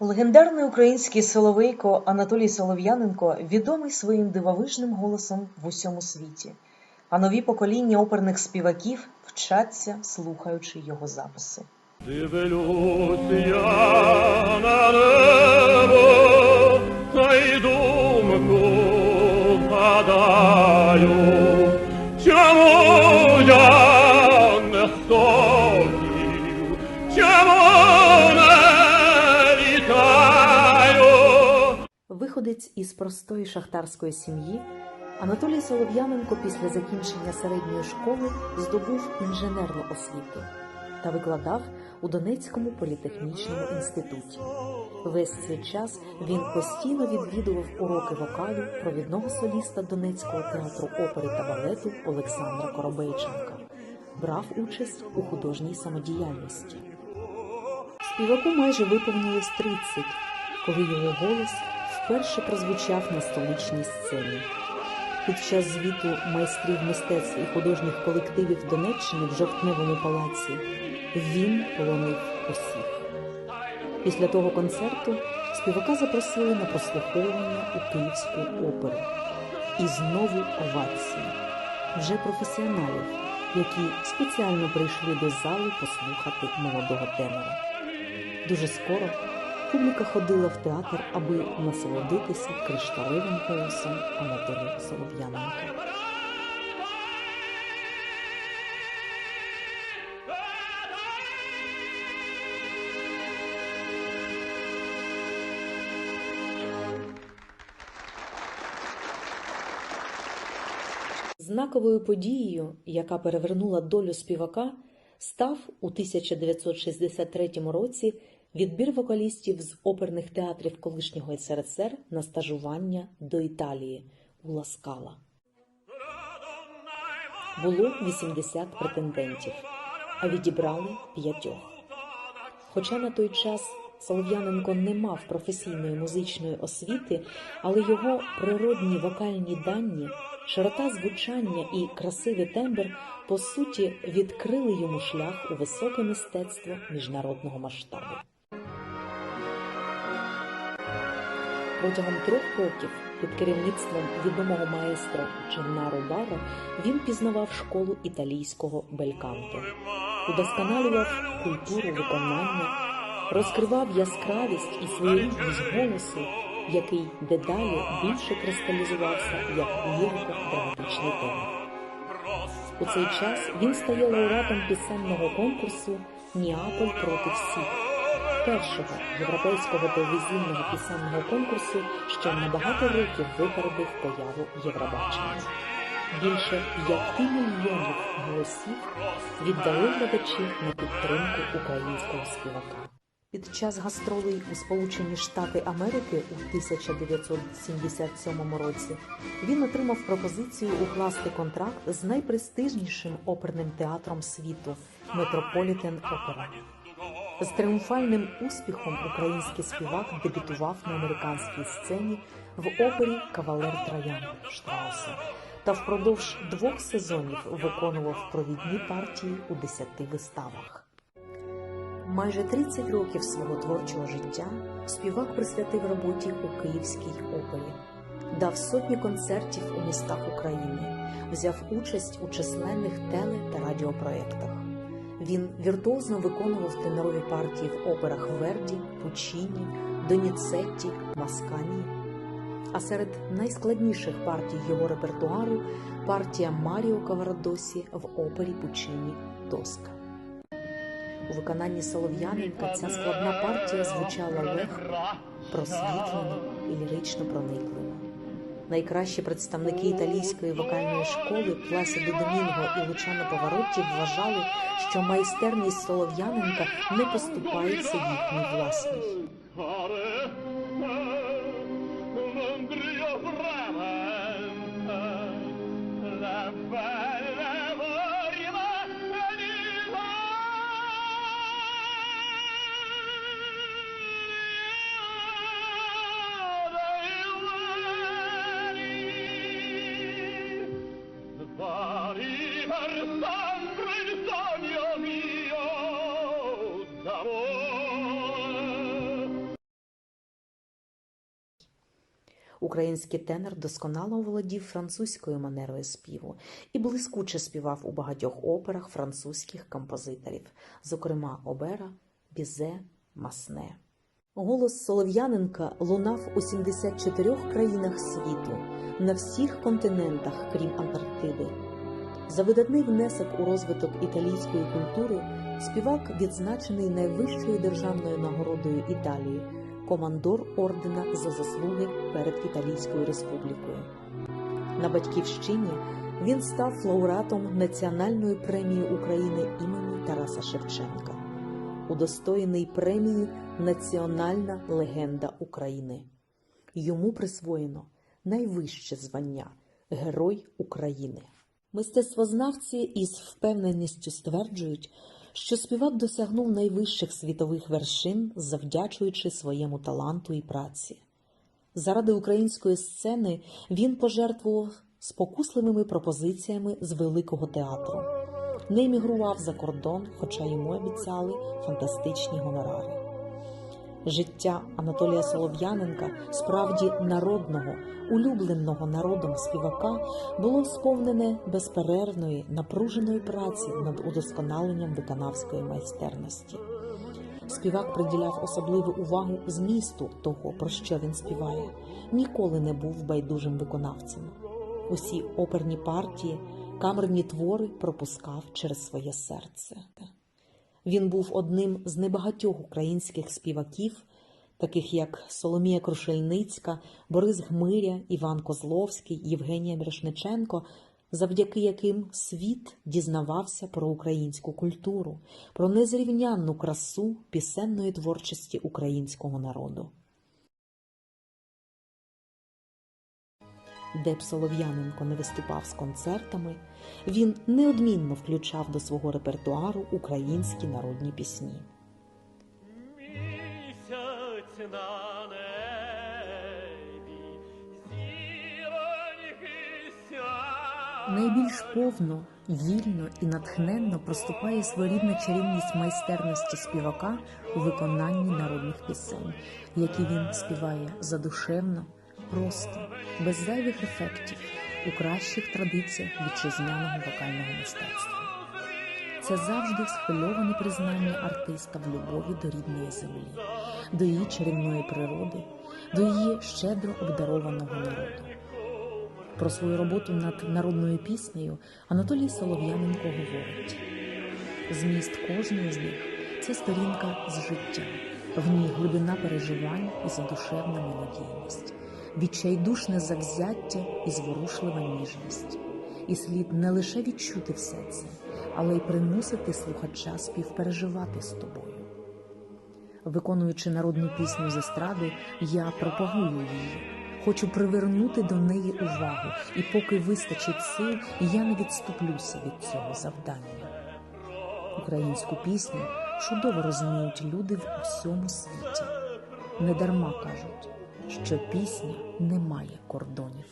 Легендарний український соловейко Анатолій Солов'яненко відомий своїм дивовижним голосом в усьому світі, а нові покоління оперних співаків вчаться, слухаючи його записи. Я на небо, та й думку гадаю, чому я не хотів, чому Виходець із простої шахтарської сім'ї, Анатолій Солов'яненко після закінчення середньої школи здобув інженерну освіту та викладав у Донецькому політехнічному інституті. Весь цей час він постійно відвідував уроки вокалу провідного соліста Донецького театру опери та балету Олександра Коробейченка, брав участь у художній самодіяльності. Співаку майже виповнилось 30, коли його голос вперше прозвучав на столичній сцені. Під час звіту майстрів мистецтв і художніх колективів Донеччини в жовтневому палаці він полонив усіх. Після того концерту співака запросили на прослуховування у Київську оперу. І знову овації вже професіоналів, які спеціально прийшли до зали послухати молодого тенора. Дуже скоро публіка ходила в театр, аби насолодитися кришталевим голосом Анатолія Солов'яненка. Знаковою подією, яка перевернула долю співака, став у 1963 році відбір вокалістів з оперних театрів колишнього СРСР на стажування до Італії у Ласкала. Було 80 претендентів, а відібрали п'ятьох. Хоча на той час Солов'яненко не мав професійної музичної освіти, але його природні вокальні дані, широта звучання і красивий тембр по суті відкрили йому шлях у високе мистецтво міжнародного масштабу. Протягом трьох років під керівництвом відомого маестро Чернару Бара він пізнавав школу італійського бельканто, удосконалював культуру виконання, розкривав яскравість і своєрідність голосу, який дедалі більше кристалізувався як лірико-драматичний тенор. У цей час він стає лауреатом пісенного конкурсу Ніаполь проти всіх першого європейського телевізійного пісенного конкурсу, що на багато років випередив появу Євробачення. Більше п'яти мільйонів голосів віддали глядачі на підтримку українського співака. Під час гастролей у Сполучені Штати Америки у 1977 році він отримав пропозицію укласти контракт з найпрестижнішим оперним театром світу Метрополітен Опера. З тріумфальним успіхом український співак дебютував на американській сцені в опері Кавалер Троян Штрауса та впродовж двох сезонів виконував провідні партії у десяти виставах. Майже 30 років свого творчого життя співак присвятив роботі у Київській опері, дав сотні концертів у містах України, взяв участь у численних теле та радіопроєктах. Він віртуозно виконував тенорові партії в операх Верді, Пучіні, Доніцетті, Маскані. А серед найскладніших партій його репертуару партія Маріо Каварадосі в опері Пучині Тоска. У виконанні Солов'яненка ця складна партія звучала легко, просвітлено і лірично проникливо найкращі представники італійської вокальної школи Пласідо Домінго і Лучано Поворотті вважали, що майстерність Солов'яненка не поступається їхній власній. Bye. Український тенор досконало володів французькою манерою співу і блискуче співав у багатьох операх французьких композиторів, зокрема Обера, Бізе, Масне. Голос Солов'яненка лунав у 74 країнах світу, на всіх континентах, крім Антарктиди. За видатний внесок у розвиток італійської культури співак відзначений найвищою державною нагородою Італії командор ордена за заслуги перед Італійською республікою. На батьківщині він став лауреатом Національної премії України імені Тараса Шевченка, удостоєний премії Національна легенда України. Йому присвоєно найвище звання Герой України. Мистецтвознавці із впевненістю стверджують, що співак досягнув найвищих світових вершин, завдячуючи своєму таланту і праці. Заради української сцени він пожертвував спокусливими пропозиціями з великого театру, не емігрував за кордон, хоча йому обіцяли фантастичні гонорари. Життя Анатолія Солов'яненка, справді народного, улюбленого народом співака, було сповнене безперервної, напруженої праці над удосконаленням виконавської майстерності. Співак приділяв особливу увагу змісту того, про що він співає, ніколи не був байдужим виконавцем. Усі оперні партії, камерні твори пропускав через своє серце. Він був одним з небагатьох українських співаків, таких як Соломія Крушельницька, Борис Гмиря, Іван Козловський, Євгенія Мірошниченко, завдяки яким світ дізнавався про українську культуру, про незрівнянну красу пісенної творчості українського народу. Де б Солов'яненко не виступав з концертами, він неодмінно включав до свого репертуару українські народні пісні. Місяць на небі. Найбільш повно, вільно і натхненно проступає своєрідна чарівність майстерності співака у виконанні народних пісень, які він співає задушевно, просто, без зайвих ефектів, у кращих традиціях вітчизняного вокального мистецтва. Це завжди схвильоване признання артиста в любові до рідної землі, до її чарівної природи, до її щедро обдарованого народу. Про свою роботу над народною піснею Анатолій Солов'яненко говорить: зміст кожної з них це сторінка з життя, в ній глибина переживань і задушевна мелодійність, відчайдушне завзяття і зворушлива ніжність. І слід не лише відчути все це, але й примусити слухача співпереживати з тобою. Виконуючи народну пісню з естради, я пропагую її. Хочу привернути до неї увагу, і поки вистачить сил, я не відступлюся від цього завдання. Українську пісню чудово розуміють люди в усьому світі. Недарма кажуть, що пісня не має кордонів.